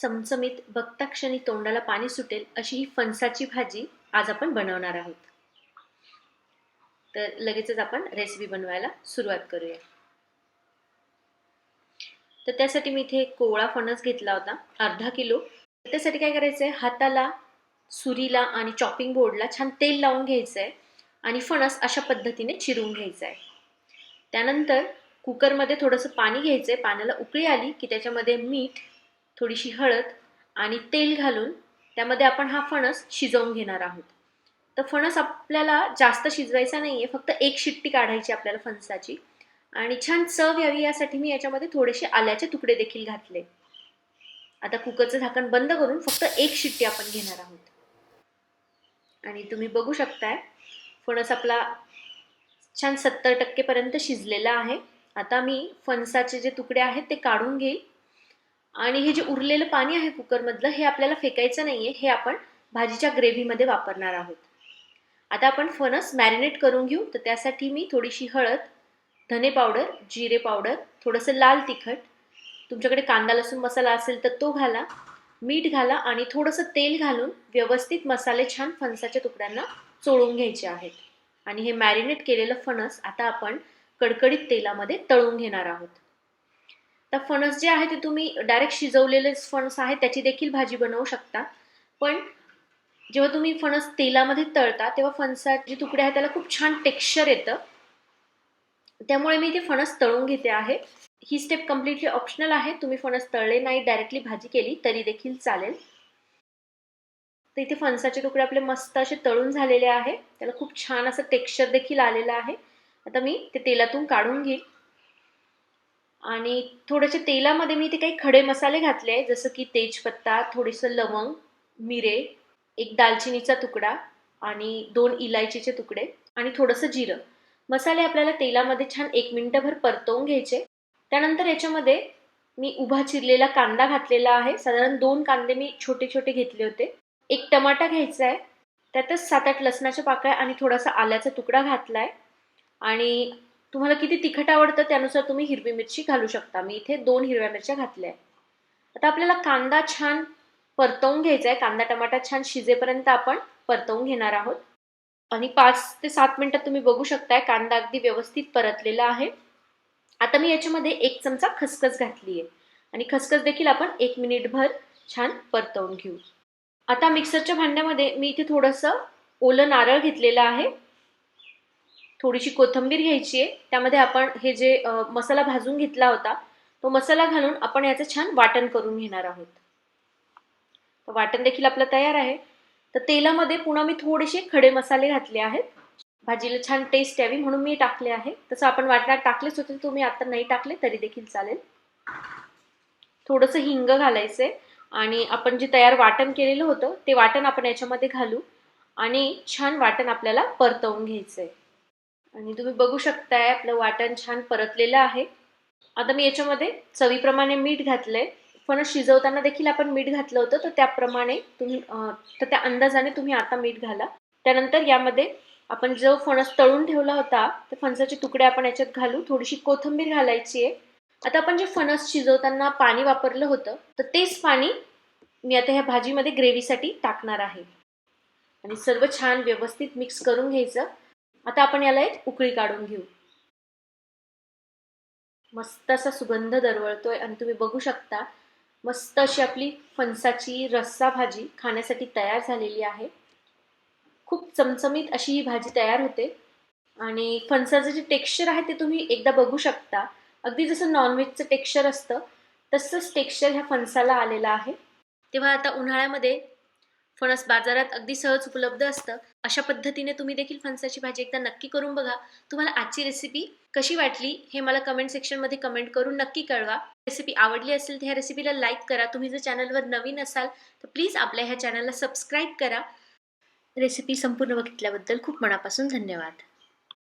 चमचमीत बघता क्षणी तोंडाला पाणी सुटेल अशी ही फणसाची भाजी आज आपण बनवणार आहोत. तर लगेचच आपण रेसिपी बनवायला सुरुवात करूया. तर त्यासाठी मी इथे कोवळा फणस घेतला होता अर्धा किलो. त्यासाठी काय करायचं आहे हाताला सुरीला आणि चॉपिंग बोर्डला छान तेल लावून घ्यायचं आहे आणि फणस अशा पद्धतीने चिरून घ्यायचं आहे त्यानंतर कुकरमध्ये थोडंसं पाणी घ्यायचं आहे पाण्याला उकळी आली की त्याच्यामध्ये मीठ थोडीशी हळद आणि तेल घालून त्यामध्ये आपण हा फणस शिजवून घेणार आहोत. तर फणस आपल्याला जास्त शिजवायचा नाही आहे फक्त एक शिट्टी काढायची आपल्याला फणसाची. आणि छान चव यावी यासाठी मी याच्यामध्ये थोडेसे आल्याचे तुकडे देखील घातले. आता कुकरचं झाकण बंद करून फक्त एक शिट्टी आपण घेणार आहोत. आणि तुम्ही बघू शकताय फणस आपला छान सत्तर टक्केपर्यंत शिजलेला आहे. आता मी फणसाचे जे तुकडे आहेत ते काढून घेईल. आणि हे जे उरलेलं पाणी आहे कुकरमधलं हे आपल्याला फेकायचं नाही आहे हे आपण भाजीच्या ग्रेव्हीमध्ये वापरणार आहोत. आता आपण फणस मॅरिनेट करून घेऊ तर त्यासाठी मी थोडीशी हळद धने पावडर जिरे पावडर थोडंसं लाल तिखट तुमच्याकडे कांदा लसूण मसाला असेल तर तो घाला मीठ घाला आणि थोडंसं तेल घालून व्यवस्थित मसाले छान फणसाच्या तुकड्यांना चोळून घ्यायचे आहेत. आणि हे मॅरिनेट केलेलं फणस आता आपण कडकडीत तेलामध्ये तळून घेणार आहोत. तर फणस जे आहे ते तुम्ही डायरेक्ट शिजवलेले फणस आहे त्याची देखील भाजी बनवू शकता. पण जेव्हा तुम्ही फणस तेलामध्ये तळता तेव्हा फणसाचे तुकडे आहेत त्याला खूप छान टेक्स्चर येतं. त्यामुळे मी ते फणस तळून घेते आहे. ही स्टेप कम्प्लिटली ऑप्शनल आहे. तुम्ही फणस तळले नाही डायरेक्टली भाजी केली तरी देखील चालेल. तर इथे फणसाचे तुकडे आपले मस्त असे तळून झालेले आहे. त्याला खूप छान असं टेक्स्चर देखील आलेलं आहे. आता मी ते तेलातून काढून घेईल. आणि थोड्याशा तेलामध्ये मी ते काही खडे मसाले घातले जसं की तेजपत्ता थोडंसं लवंग मिरे एक दालचिनीचा तुकडा आणि दोन इलायचीचे तुकडे आणि थोडंसं जिरं. मसाले आपल्याला तेलामध्ये छान एक मिनटभर परतवून घ्यायचे. त्यानंतर याच्यामध्ये मी उभा चिरलेला कांदा घातलेला आहे. साधारण दोन कांदे मी छोटे छोटे घेतले होते. एक टमाटा घ्यायचा आहे. त्यातच सात आठ लसणाच्या पाकळ्या आणि थोडासा आल्याचा तुकडा घातला आहे आणि तुम्हाला किती तिखट आवडतं त्यानुसार तुम्ही हिरवी मिरची घालू शकता. मी इथे दोन हिरव्या मिरच्या घातल्या आहेत. आता आपल्याला कांदा छान परतवून घ्यायचा आहे. कांदा टमाटा छान शिजेपर्यंत आपण परतवून घेणार आहोत. आणि पाच ते सात मिनटात तुम्ही बघू शकताय कांदा अगदी व्यवस्थित परतलेला आहे. आता मी याच्यामध्ये एक चमचा खसखस घातली आहे. आणि खसखस देखील आपण एक मिनिटभर छान परतवून घेऊ. आता मिक्सरच्या भांड्यामध्ये मी इथे थोडंसं ओलं नारळ घेतलेलं आहे. थोडीशी कोथिंबीर घ्यायची आहे. त्यामध्ये आपण हे जे मसाला भाजून घेतला होता तो मसाला घालून आपण याचं छान वाटण करून घेणार आहोत. वाटण देखील आपलं तयार आहे. तर तेलामध्ये पुन्हा मी थोडेसे खडे मसाले घातले आहेत. भाजीला छान टेस्ट यावी म्हणून मी टाकले आहे. तसं आपण वाटण्यात टाकलेच होते तुम्ही आता नाही टाकले तरी देखील चालेल. थोडंसं हिंग घालायचंय आणि आपण जे तयार वाटण केलेलं होतं ते वाटण आपण याच्यामध्ये घालू. आणि छान वाटण आपल्याला परतवून घ्यायचंय. आणि तुम्ही बघू शकताय आपलं वाटण छान परतलेलं आहे. आता मी याच्यामध्ये चवीप्रमाणे मीठ घातलंय. फणस शिजवताना देखील आपण मीठ घातलं होतं तर त्याप्रमाणे तुम्ही तर त्या अंदाजाने तुम्ही आता मीठ घाला. त्यानंतर यामध्ये आपण जो फणस तळून ठेवला होता ते फणसाचे तुकडे आपण याच्यात घालू थोडीशी कोथिंबीर घालायची आहे. आता आपण जे फणस शिजवताना पाणी वापरलं होतं तर तेच पाणी मी आता ह्या भाजीमध्ये ग्रेव्हीसाठी टाकणार आहे. आणि सर्व छान व्यवस्थित मिक्स करून घ्यायचं. आता आपण याला एक उकळी काढून घेऊ. मस्त असा सुगंध दरवळतोय आणि तुम्ही बघू शकता मस्त अशी आपली फणसाची रस्सा भाजी खाण्यासाठी तयार झालेली आहे. खूप चमचमीत अशी ही भाजी तयार होते आणि फणसाचं जे टेक्स्चर आहे ते तुम्ही एकदा बघू शकता. अगदी जसं नॉनव्हेजचं टेक्स्चर असतं तसंच टेक्स्चर ह्या फणसाला आलेलं आहे. तेव्हा आता उन्हाळ्यामध्ये फणस बाजारात अगदी सहज उपलब्ध असतं. अशा पद्धतीने तुम्ही देखील फणसाची भाजी एकदा नक्की करून बघा. तुम्हाला आजची रेसिपी कशी वाटली हे मला कमेंट सेक्शनमध्ये कमेंट करून नक्की कळवा. रेसिपी आवडली असेल तर ह्या रेसिपीला लाईक करा. तुम्ही जर चॅनलवर नवीन असाल तर प्लीज आपल्या ह्या चॅनलला सबस्क्राईब करा. रेसिपी संपूर्ण बघितल्याबद्दल खूप मनापासून धन्यवाद.